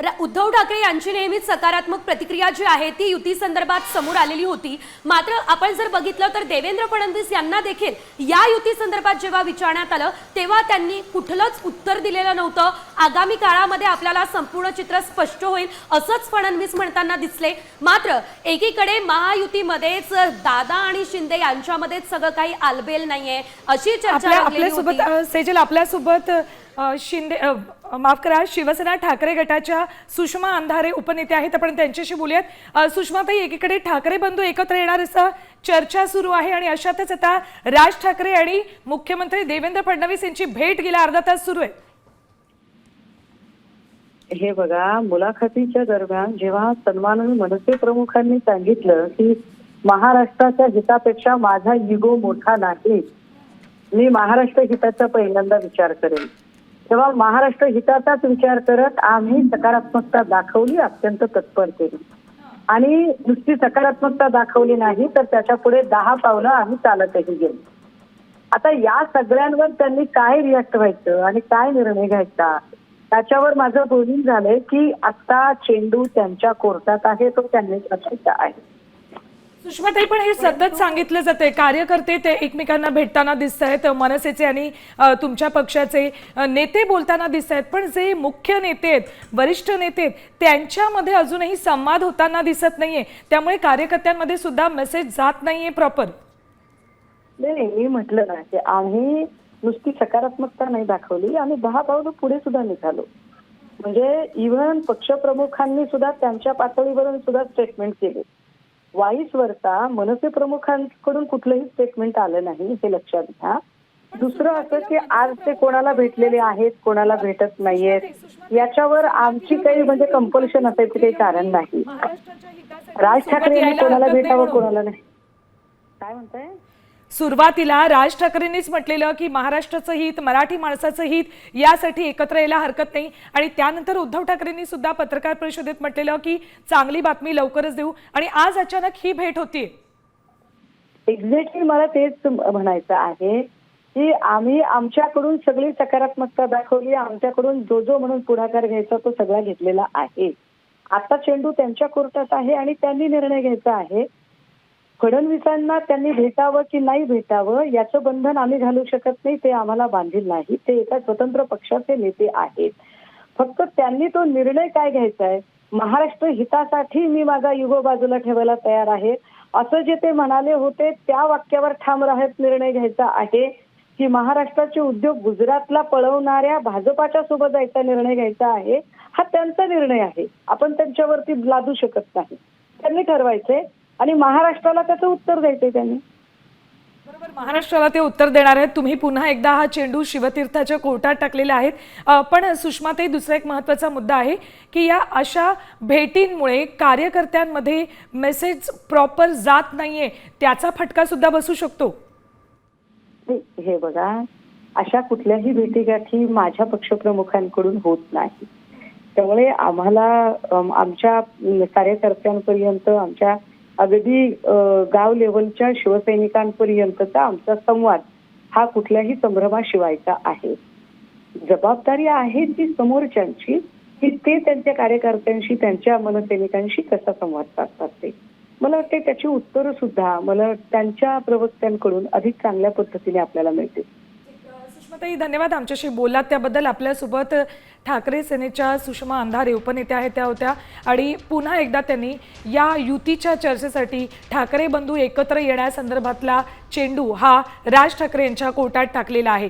उद्धव ठाकरे यांची नेहमीच सकारात्मक प्रतिक्रिया जी आहे ती युती संदर्भात समोर आलेली होती. मात्र आपण जर बघितलं तर देवेंद्र फडणवीस यांना देखील या युती संदर्भात जेव्हा विचारण्यात आलं तेव्हा त्यांनी कुठलंच उत्तर दिलेलं नव्हतं. आगामी काळामध्ये आपल्याला संपूर्ण चित्र स्पष्ट होईल असंच फडणवीस म्हणताना दिसले. मात्र एकीकडे महायुतीमध्येच दादा आणि शिंदे यांच्यामध्येच सगळं काही आलबेल नाहीये अशी चर्चा आपल्यासोबत सेजल आपल्यासोबत शिंदे माफ करा शिवसेना ठाकरे गटाच्या सुषमा अंधारे उपनेते आहेत. आपण त्यांच्याशी बोलूयात. सुषमा सुषमाताई एकीकडे ठाकरे बंधू एकत्र येणार असं चर्चा सुरू आहे आणि अशातच आता राज ठाकरे आणि मुख्यमंत्री देवेंद्र फडणवीस यांची भेट गेल्या अर्धा तास सुरू आहे. हे बघा मुलाखतीच्या दरम्यान जेव्हा सन्माननीय मनसे प्रमुखांनी सांगितलं की महाराष्ट्राच्या हितापेक्षा माझा इगो मोठा नाही मी महाराष्ट्र हिताचा पहिल्यांदा विचार करेन. तेव्हा महाराष्ट्र हिताचाच विचार करत आम्ही सकारात्मकता दाखवली अत्यंत तत्परतेने आणि नुसती सकारात्मकता दाखवली नाही तर त्याच्या पुढे दहा पावलं आम्ही चालतही गेलो. आता या सगळ्यांवर त्यांनी काय रिॲक्ट व्हायचं आणि काय निर्णय घ्यायचा? त्याच्यावर माझं बोलून झालंय की आता चेंडू त्यांच्या कोर्टात आहे तो त्यांनी रचायचा आहे. सुषमाताई पण हे सतत सांगितलं जाते कार्यकर्ते ते एकमेकांना भेटताना दिसत आहेत मनसेचे आणि तुमच्या पक्षाचे नेते बोलताना दिसत आहेत पण जे मुख्य नेते आहेत वरिष्ठ नेते आहेत त्यांच्यामध्ये अजूनही संवाद होताना दिसत नाहीये. त्यामुळे कार्यकर्त्यांमध्ये सुद्धा मेसेज जात नाहीये प्रॉपर नाही नाही, मी म्हटलं ना की आम्ही नुसती सकारात्मकता नाही दाखवली आम्ही दहा पावलं पुढे सुद्धा निघालो. म्हणजे इव्हन पक्षप्रमुखांनी सुद्धा त्यांच्या पातळीवरून सुद्धा स्टेटमेंट केले. वाईस वरता मनसे प्रमुखांकडून कुठलंही स्टेटमेंट आलं नाही हे लक्षात घ्या. दुसरं असं की आज ते कोणाला भेटलेले आहेत? कोणाला भेटत नाहीयेत. याच्यावर आमची काही म्हणजे कंपल्शन असायचं काही कारण नाही. राज ठाकरे यांनी कोणाला भेटावं कोणाला नाही. काय म्हणताय? सुरुवातीला राज ठाकरेंनीच म्हटलेलं की महाराष्ट्राचं हित मराठी माणसाचं हित यासाठी एकत्र यायला हरकत नाही. आणि त्यानंतर उद्धव ठाकरेंनी सुद्धा पत्रकार परिषदेत म्हटलेलं की चांगली बातमी लवकरच देऊ. आणि आज अचानक ही भेट होती एक्झॅक्टली मला तेच म्हणायचं आहे की आम्ही आमच्याकडून सगळी सकारात्मकता दाखवली. आमच्याकडून जो जो म्हणून पुढाकार घ्यायचा तो सगळा घेतलेला आहे. आता चेंडू त्यांच्या कोर्टात आहे आणि त्यांनी निर्णय घ्यायचा आहे. फडणवीसांना त्यांनी भेटावं की नाही भेटावं याचं बंधन आम्ही घालू शकत नाही ते आम्हाला बांधील नाही. ते एका स्वतंत्र पक्षाचे नेते आहेत. फक्त त्यांनी तो निर्णय काय घ्यायचा आहे? महाराष्ट्र हितासाठी मी माझा युगो बाजूला ठेवायला तयार आहे. असं जे ते म्हणाले होते त्या वाक्यावर ठाम राहत निर्णय घ्यायचा आहे की महाराष्ट्राचे उद्योग गुजरातला पळवणाऱ्या भाजपाच्या सोबत जायचा निर्णय घ्यायचा आहे. हा त्यांचा निर्णय आहे. आपण त्यांच्यावरती लादू शकत नाही. त्यांनी ठरवायचंय आणि महाराष्ट्राला त्याचं उत्तर द्यायचंय त्यांनी. बरोबर महाराष्ट्राला ते उत्तर देणार आहेत. तुम्ही पुन्हा एकदा हा चेंडू शिवतीर्थाच्या कोर्टात टाकलेला आहेत. पण सुषमाताई दुसरा एक महत्त्वाचा मुद्दा आहे की या अशा भेटींमुळे कार्यकर्त्यांमध्ये मेसेज प्रॉपर जात नाहीये त्याचा फटका सुद्धा बसू शकतो. हे बघा अशा कुठल्याही भेटीगाठी माझ्या पक्षप्रमुखांकडून होत नाही. त्यामुळे आम्हाला आमच्या कार्यकर्त्यांपर्यंत आमच्या अगदी गाव लेवलच्या शिवसैनिकांपर्यंतचा आमचा संवाद हा कुठल्याही संभ्रमाशिवायचा आहे. जबाबदारी आहे ती समोरच्यांची की ते त्यांच्या कार्यकर्त्यांशी त्यांच्या मनसैनिकांशी कसा संवाद साधतात ते. मला वाटते त्याची उत्तरं सुद्धा मला त्यांच्या प्रवक्त्यांकडून अधिक चांगल्या पद्धतीने आपल्याला मिळतील. सुषमाताई धन्यवाद आमच्याशी बोलात त्याबद्दल आपल्यासोबत ठाकरे सेनेच्या सुषमा अंधारे उपनेत्या आहेत त्या होत्या. आणि पुन्हा एकदा त्यांनी या युतीच्या चर्चेसाठी ठाकरे बंधू एकत्र येण्यासंदर्भातला चेंडू हा राज ठाकरे यांच्या कोर्टात टाकलेला आहे.